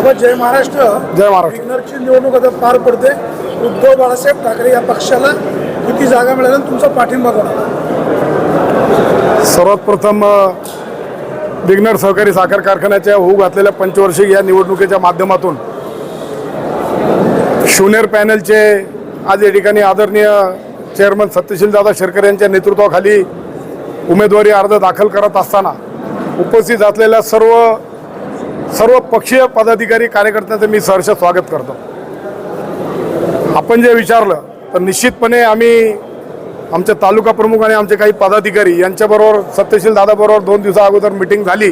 बाबा जय महाराष्ट्र. जय महाराष्ट्र. विग्नरची निवडणूक आता पार पडते. उद्धव बाळासाहेब ठाकरे या पक्षाला किती जागा मिळाल्या आणि तुमचा पाठिंबा कोणाला सर्वात प्रथम अ, विग्नर सहकारी साखर कारखान्याच्या होऊ घातलेल्या पंचवार्षिक या निवडणुकीच्या माध्यमातून शून्यर पॅनलचे आज या ठिकाणी आदरणीय चेअरमन सत्यशील दादा शेरकर यांच्या नेतृत्वाखाली उमेदवारी अर्ज दाखल करत असताना उपस्थित असलेल्या सर्व सर्व पक्षीय पदाधिकारी कार्यकर्त्यांचं मी सहर्ष स्वागत करतो. आपण जे विचारलं तर निश्चितपणे आम्ही आमचे तालुका प्रमुख आणि आमचे काही पदाधिकारी यांच्याबरोबर सत्यशील दादाबरोबर दोन दिवसा अगोदर मिटिंग झाली.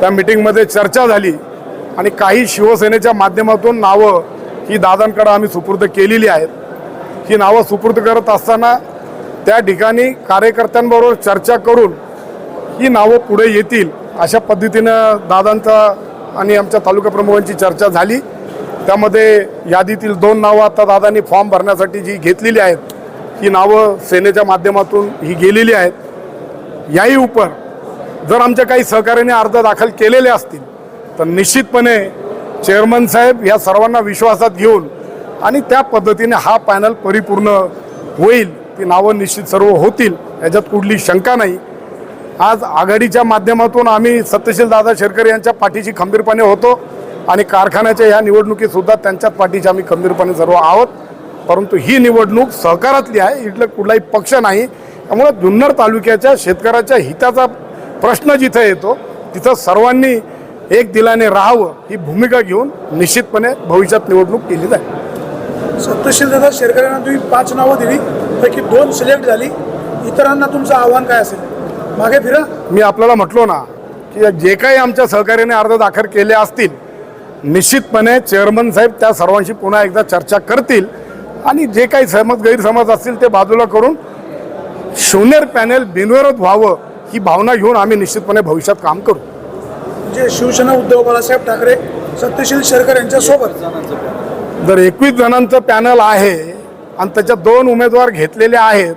त्या मिटिंगमध्ये चर्चा झाली आणि काही शिवसेनेच्या माध्यमातून नावं ही दादांकडे आम्ही सुपूर्द केलेली आहेत. ही नावं सुपूर्द करत असताना त्या ठिकाणी कार्यकर्त्यांबरोबर चर्चा करून ही नावं पुढे येतील. अशा पद्धतीनं दादांचा आणि आमच्या तालुका प्रमुखांची चर्चा झाली. त्यामध्ये यादीतील दोन नावं आता दादांनी फॉर्म भरण्यासाठी जी घेतलेली आहेत ही नावं सेनेच्या माध्यमातून ही गेलेली आहेत. याही उपर जर आमच्या काही सहकार्याने अर्ज दाखल केलेले असतील तर निश्चितपणे चेअरमन साहेब या सर्वांना विश्वासात घेऊन आणि त्या पद्धतीने हा पॅनल परिपूर्ण होईल ती नावं निश्चित सर्व होतील याच्यात कुठली शंका नाही. आज आघाडीच्या माध्यमातून आम्ही सत्यशील दादा शेरकर यांच्या पाठीशी खंबीरपणे होतो आणि कारखान्याच्या ह्या निवडणुकीतसुद्धा त्यांच्याच पाठीशी आम्ही खंबीरपणे सर्व आहोत. परंतु ही निवडणूक सहकारातली आहे इथलं कुठलाही पक्ष नाही. त्यामुळे जुन्नर तालुक्याच्या शेतकऱ्याच्या हिताचा प्रश्न जिथं येतो तिथं सर्वांनी एक दिलाने राहावं ही भूमिका घेऊन निश्चितपणे भविष्यात निवडणूक केली जाईल. सत्यशील दादा शेरकर तुम्ही पाच नावं दिली पैकी दोन सिलेक्ट झाली. इतरांना तुमचं आव्हान काय असेल? मागे फिरा. मी आपल्याला म्हटलो ना की जे काही आमच्या सहकार्याने अर्ज दाखल केले असतील निश्चितपणे चेअरमन साहेब त्या सर्वांशी पुन्हा एकदा चर्चा करतील आणि जे काही सहमत गैरसमज असतील ते बाजूला करून शून्यर पॅनेल बिनविरोध व्हावं ही भावना घेऊन आम्ही निश्चितपणे भविष्यात काम करू. म्हणजे शिवसेना उद्धव बाळासाहेब ठाकरे सत्यशील शेरकर यांच्या सोबत जर एकवीस जणांचं पॅनल आहे आणि त्याच्यात दोन उमेदवार घेतलेले आहेत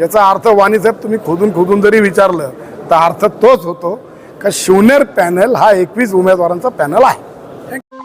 याचा अर्थ वाणीसाहेब तुम्ही खोदून खोदून जरी विचारलं तर अर्थ तोच होतो का शिवनेर पॅनल हा एकवीस उमेदवारांचा पॅनल आहे. थँक्यू